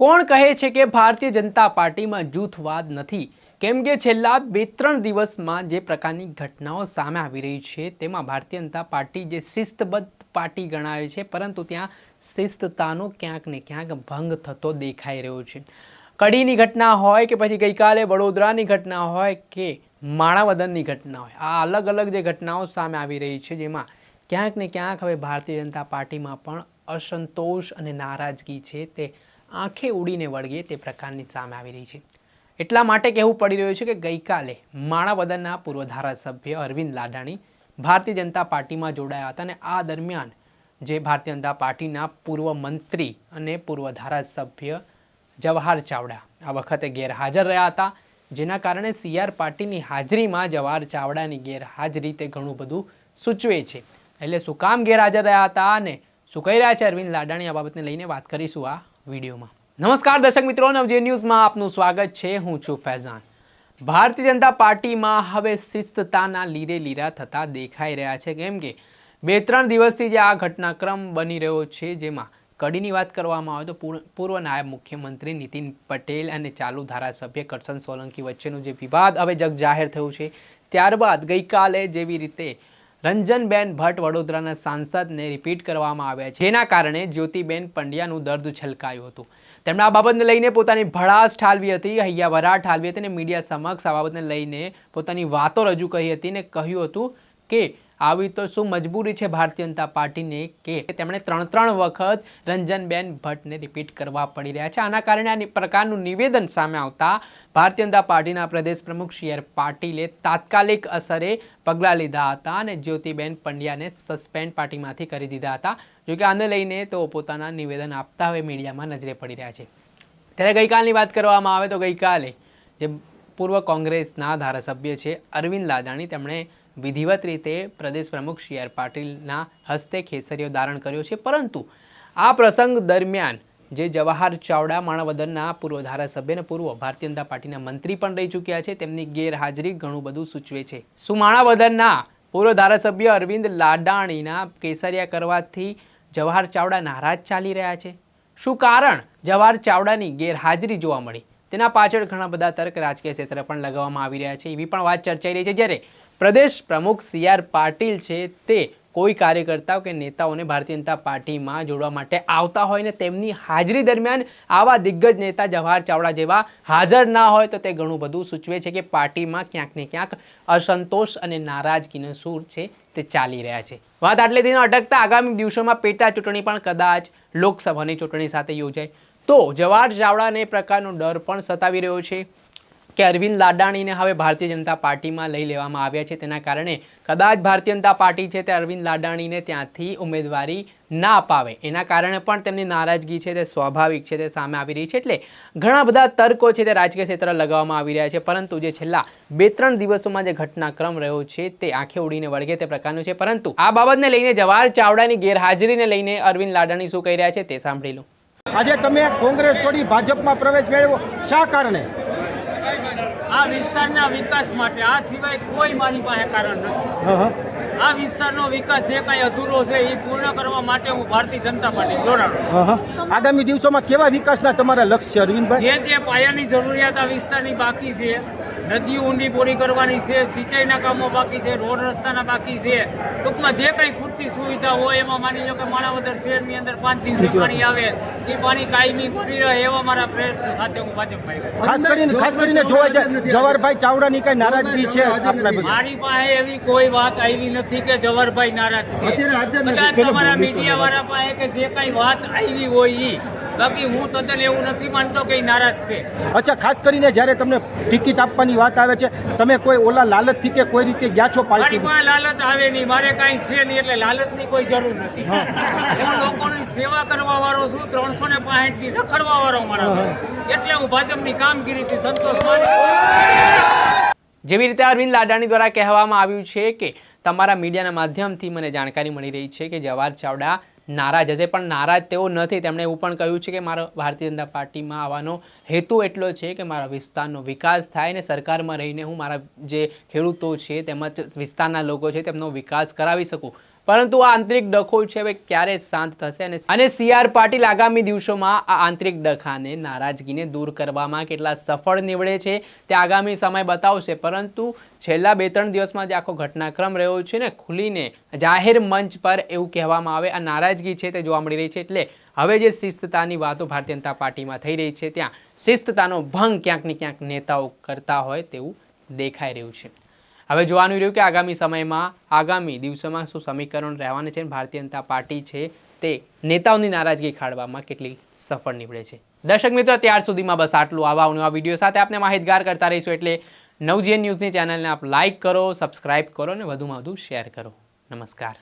કોણ કહે છે કે ભારતીય જનતા પાર્ટીમાં જૂથવાદ નથી? કેમ કે છેલ્લા બે ત્રણ દિવસમાં જે પ્રકારની ઘટનાઓ સામે આવી રહી છે, તેમાં ભારતીય જનતા પાર્ટી જે શિસ્તબદ્ધ પાર્ટી ગણાય છે, પરંતુ ત્યાં શિસ્તતાનો ક્યાંક ને ક્યાંક ભંગ થતો દેખાઈ રહ્યો છે. કડીની ઘટના હોય કે પછી ગઈકાલે વડોદરાની ઘટના હોય કે માણાવદનની ઘટના હોય, આ અલગ અલગ જે ઘટનાઓ સામે આવી રહી છે, જેમાં ક્યાંક ને ક્યાંક હવે ભારતીય જનતા પાર્ટીમાં પણ અસંતોષ અને નારાજગી છે તે આંખે ઉડીને વળગે તે પ્રકારની સામે આવી રહી છે. એટલા માટે કહેવું પડી રહ્યું છે કે ગઈકાલે માણાવદનના પૂર્વ ધારાસભ્ય અરવિંદ લાડાણી ભારતીય જનતા પાર્ટીમાં જોડાયા હતા અને આ દરમિયાન જે ભારતીય જનતા પાર્ટીના પૂર્વ મંત્રી અને પૂર્વ ધારાસભ્ય જવાહર ચાવડા આ વખતે ગેરહાજર રહ્યા હતા, જેના કારણે સીઆર પાર્ટીની હાજરીમાં જવાહર ચાવડાની ગેરહાજરી તે ઘણું બધું સૂચવે છે. એટલે શું કામ ગેરહાજર રહ્યા હતા અને શું કહી રહ્યા છે અરવિંદ લાડાણી આ બાબતને લઈને વાત કરીશું આ વિડીયોમાં. નમસ્કાર દર્શક મિત્રો, નવજે ન્યૂઝમાં આપનું સ્વાગત છે. હું છું ફૈઝાન. ભારતીય જનતા પાર્ટીમાં હવે શિસ્તતાના લીરે લીરા થતા દેખાઈ રહ્યા છે. કેમ કે બે ત્રણ દિવસથી જે આ ઘટનાક્રમ બની રહ્યો છે, જેમાં કડીની વાત કરવામાં આવે તો પૂર- પૂર્વ નાયબ મુખ્યમંત્રી નીતિન પટેલ અને ચાલુ ધારાસભ્ય કરશન સોલંકી વચ્ચેનું જે વિવાદ હવે જગ જાહેર થયું છે. ત્યારબાદ ગઈકાલે જેવી રીતે રંજનબેન ભટ્ટ વડોદરાના સાંસદને રિપીટ કરવામાં આવ્યા છે. જેના કારણે જ્યોતિબેન પંડ્યાનું દર્દ છલકાયું હતું. તેમણે આ બાબતને લઈને પોતાની ભડાસ ઠાલવી હતી હૈયાવરા ઠાલવી હતી અને મીડિયા સમક્ષ આ બાબતને લઈને પોતાની વાતો રજૂ કરી હતી અને કહ્યું હતું કે આવી તો શું મજબૂરી છે ભારતીય જનતા પાર્ટીને કે તેમણે ત્રણ ત્રણ વખત રંજનબેન ભટ્ટને રિપીટ કરવા પડી રહ્યા છે? આના કારણે આ પ્રકારનું નિવેદન સામે આવતા ભારતીય જનતા પાર્ટીના પ્રદેશ પ્રમુખ સી આર પાટીલે તાત્કાલિક અસરે પગલાં લીધા હતા અને જ્યોતિબેન પંડ્યાને સસ્પેન્ડ પાર્ટીમાંથી કરી દીધા હતા. જોકે આને લઈને તેઓ પોતાના નિવેદન આપતા હવે મીડિયામાં નજરે પડી રહ્યા છે. ત્યારે ગઈકાલની વાત કરવામાં આવે તો ગઈકાલે જે પૂર્વ કોંગ્રેસના ધારાસભ્ય છે અરવિંદ લાદાણી, તેમણે વિધિવત રીતે પ્રદેશ પ્રમુખ સી આર પાટીલના હસ્તે ખેસરીઓ ધારણ કર્યો છે. પરંતુ આ પ્રસંગ દરમિયાન જે જવાહર ચાવડા માણાવદરના પૂર્વ ધારાસભ્ય અને પૂર્વ ભારતીય જનતા પાર્ટીના મંત્રી પણ રહી ચૂક્યા છે. તેમની ગેરહાજરી ઘણું બધું સૂચવે છે. શું માણાવદરના પૂર્વ ધારાસભ્ય અરવિંદ લાડાણીના કેસરિયા કરવાથી જવાહર ચાવડા નારાજ ચાલી રહ્યા છે? શું કારણ જવાહર ચાવડાની ગેરહાજરી જોવા મળી? તેના પાછળ ઘણા બધા તર્ક રાજકીય ક્ષેત્રે પણ લગાવવામાં આવી રહ્યા છે. એવી પણ વાત ચર્ચાઈ રહી છે. જ્યારે પ્રદેશ પ્રમુખ સી આર પાટીલ છે તે કોઈ કાર્યકર્તાઓ કે નેતાઓને ભારતીય જનતા પાર્ટીમાં જોડવા માટે આવતા હોય ને તેમની હાજરી દરમિયાન આવા દિગ્ગજ નેતા જવાહર ચાવડા જેવા હાજર ના હોય તો તે ઘણું બધું સૂચવે છે કે પાર્ટીમાં ક્યાંક ને ક્યાંક અસંતોષ અને નારાજગીનો સૂર છે તે ચાલી રહ્યા છે. વાત આટલે દિનો અટકતા આગામી દિવસોમાં પેટા ચૂંટણી પણ કદાચ લોકસભાની ચૂંટણી સાથે યોજાય. તો જવાહર ચાવડાને એ પ્રકારનો ડર પણ સતાવી રહ્યો છે. કે અરવિંદ લાડાણીને હવે ભારતીય જનતા પાર્ટીમાં લઈ લેવામાં આવ્યા છે. તેના કારણે કદાચ ભારતીય જનતા પાર્ટી છે તે અરવિંદ લાડાણીને ત્યાંથી ઉમેદવારી ના અપાવે. એના કારણે પણ તેમની નારાજગી છે તે સ્વાભાવિક છે તે સામે આવી રહી છે. એટલે ઘણા બધા તર્કો છે તે રાજકીય ક્ષેત્ર લગાવવામાં આવી રહ્યા છે. પરંતુ જે છેલ્લા બે ત્રણ દિવસોમાં જે ઘટનાક્રમ રહ્યો છે તે આંખે ઉડીને વળગે તે પ્રકારનું છે. પરંતુ આ બાબતને લઈને જવાહર ચાવડાની ગેરહાજરીને લઈને અરવિંદ લાડાણી શું કહી રહ્યા છે તે સાંભળી લો. આજે તમે કોંગ્રેસ છોડી ભાજપમાં પ્રવેશ મેળવ્યો. શા કારણે? આ વિસ્તારના વિકાસ માટે આ સિવાય કોઈ મારી પાસે કારણ નથી. આ વિસ્તારનો વિકાસ જે કાંઈ અધૂરો છે એ પૂર્ણ કરવા માટે હું ભારતીય જનતા પાર્ટી જોડાણો. આગામી દિવસોમાં કેવા વિકાસના તમારા લક્ષ્ય અરવિંદભાઈ? જે જે પાયાની જરૂરિયાત આ વિસ્તારની બાકી છે નદીઓ ઊંડી પોળી કરવાની છે સિંચાઈના કામો બાકી છે રોડ રસ્તાના બાકી છે. ટૂંકમાં જે કંઈ ખૂટતી સુવિધા હોય એમાં માની લો કે માણાવદર શહેરની અંદર પાંચ દિવસે પાણી આવે એ પાણી કાયમી ભરી રહે એવા મારા પ્રયત્ન સાથે હું ભાજપભાઈ. ખાસ કરીને ખાસ કરીને જોવા જાય જવાહરભાઈ ચાવડાની કઈ નારાજગી છે મારી પાસે એવી કોઈ વાત આવી નથી કે જવાહરભાઈ નારાજ છે. તમારા મીડિયા વાળા પાસે કે જે કઈ વાત આવી હોય ઈ બાકી હું તદ્દન એવું નથી માનતો કે નારાજ છે. અચ્છા ખાસ કરીને જ્યારે તમને ટિકિટ આપવાની વાત આવે છે તમે કોઈ ઓલા લાલચથી કે કોઈ રીતે ગયા છો પાર્ટી લાલચ આવે નહીં મારે કાંઈ છે નહીં એટલે લાલચની કોઈ જરૂર નથી. હું. લોકોની સેવા કરવા વાળો છું ત્રણસો ને થી રખડવા વાળો માણસ એટલે હું ભાજપની કામગીરીથી સંતોષ માની જેવી રીતે અરવિંદ લાડાણી દ્વારા કહેવામાં આવ્યું છે કે તમારા મીડિયાના માધ્યમથી મને જાણકારી મળી રહી છે કે જવાહર ચાવડા નારાજ હશે. પણ નારાજ તેઓ નથી. તેમણે એવું પણ કહ્યું છે કે મારો ભારતીય જનતા પાર્ટીમાં આવવાનો હેતુ એટલો છે કે મારા વિસ્તારનો વિકાસ થાય ને સરકારમાં રહીને હું મારા જે ખેડૂતો છે તેમજ વિસ્તારના લોકો છે તેમનો વિકાસ કરાવી શકું. પરંતુ આ આંતરિક ડખો છે હવે ક્યારે શાંત થશે અને અને સી આર પાટીલ આગામી દિવસોમાં આ આંતરિક ડખાને નારાજગીને દૂર કરવામાં કેટલા સફળ નીવડે છે તે આગામી સમય બતાવશે. પરંતુ છેલ્લા બે ત્રણ દિવસમાં જે આખો ઘટનાક્રમ રહ્યો છે ને, ખુલીને જાહેર મંચ પર એવું કહેવામાં આવે, આ નારાજગી છે તે જોવા મળી રહી છે. એટલે હવે જે શિસ્તતાની વાતો ભારતીય જનતા પાર્ટીમાં થઈ રહી છે, ત્યાં શિસ્તતાનો ભંગ ક્યાંક ને ક્યાંક નેતાઓ કરતા હોય તેવું દેખાઈ રહ્યું છે. હવે જોવાનું રહ્યું કે આગામી સમયમાં, આગામી દિવસોમાં શું સમીકરણ રહેવાના છે ભારતીય જનતા પાર્ટી છે તે નેતાઓની નારાજગી ખાળવામાં કેટલી સફળ નીવડે છે. દર્શક મિત્રો, ત્યાર સુધીમાં બસ આટલું. આવા નવા વીડિયો સાથે આપણે માહિતગાર કરતા રહીશું એટલે નવજીએન ન્યૂઝની ચેનલને આપ લાઇક કરો, સબસ્ક્રાઇબ કરો અને વધુમાં વધુ શેર કરો. નમસ્કાર.